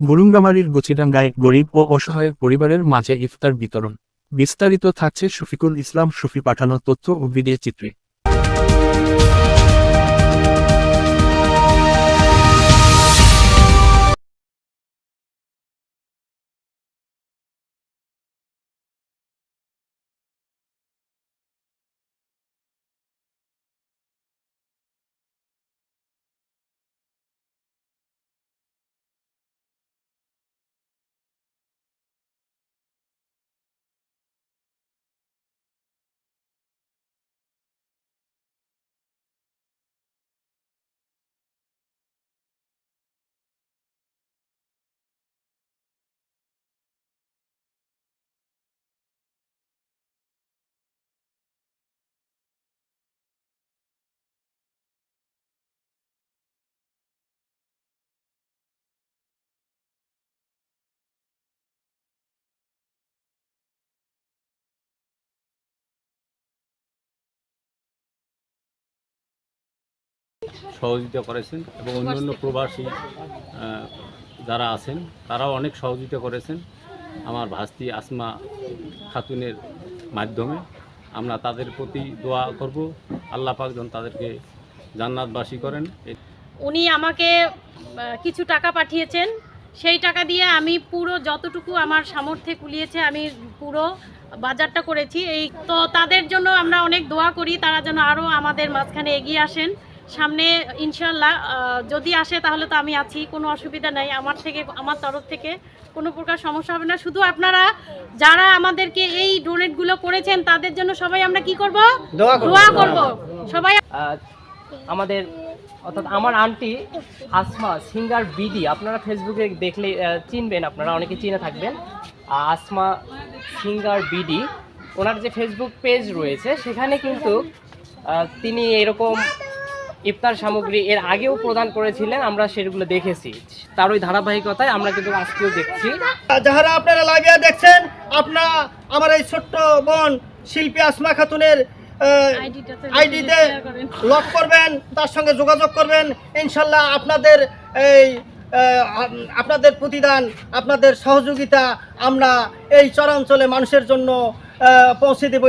বুরুঙ্গামারির গোচিডাঙ্গায় গরিব ও অসহায় পরিবারের মাঝে ইফতার বিতরণ। বিস্তারিত থাকছে শফিকুল ইসলাম শফি পাঠানো তথ্য ও ভিডিও চিত্রে। সহযোগিতা করেছেন এবং অন্যান্য প্রবাসী যারা আছেন তারাও অনেক সহযোগিতা করেছেন আমার ভাস্তি আসমা খাতুনের মাধ্যমে। আমরা তাদের প্রতি দোয়া করব। আল্লাহ পাক যেন তাদেরকে জান্নাতবাসী করেন। উনি আমাকে কিছু টাকা পাঠিয়েছেন। সেই টাকা দিয়ে আমি পুরো যতটুকু আমার সামর্থ্যে কুলিয়েছে আমি পুরো বাজারটা করেছি। এই তো তাদের জন্য আমরা অনেক দোয়া করি। তারা যেন আরও আমাদের মাঝখানে এগিয়ে আসেন। সামনে ইনশাল্লাহ যদি আসে তাহলে তো আমি আছি কোনো অসুবিধা নাই। আমার থেকে আমার তরফ থেকে কোনো প্রকার সমস্যা হবে না। শুধু আপনারা যারা আমাদেরকে এই ডোনেটগুলো করেছেন তাদের জন্য সবাই আমরা কি করব? দোয়া করব। সবাই আমাদের অর্থাৎ আমার আন্টি আসমা সিঙ্গার বিডি আপনারা ফেসবুকে দেখলে চিনবেন আপনারা অনেকে চিনে থাকবেন। আসমা সিঙ্গার বিডি ওনার যে ফেসবুক পেজ রয়েছে সেখানে কিন্তু তিনি এরকম ইফতার সামগ্রী এর আগেও প্রদান করেছিলেন আমরা সেগুলো দেখেছি। তার ওই ধারাবাহিকতায় আমরা কিন্তু আজকেও দেখছি। যাহারা আপনারা লাইভে দেখছেন আপনার আমার এই ছোট্ট বোন শিল্পী আসমা খাতুনের আইডিতে লক করবেন তার সঙ্গে যোগাযোগ করবেন। ইনশাল্লাহ আপনাদের এই আপনাদের প্রতিদান আপনাদের সহযোগিতা আমরা এই চরাঞ্চলে মানুষের জন্য পৌঁছে দেব।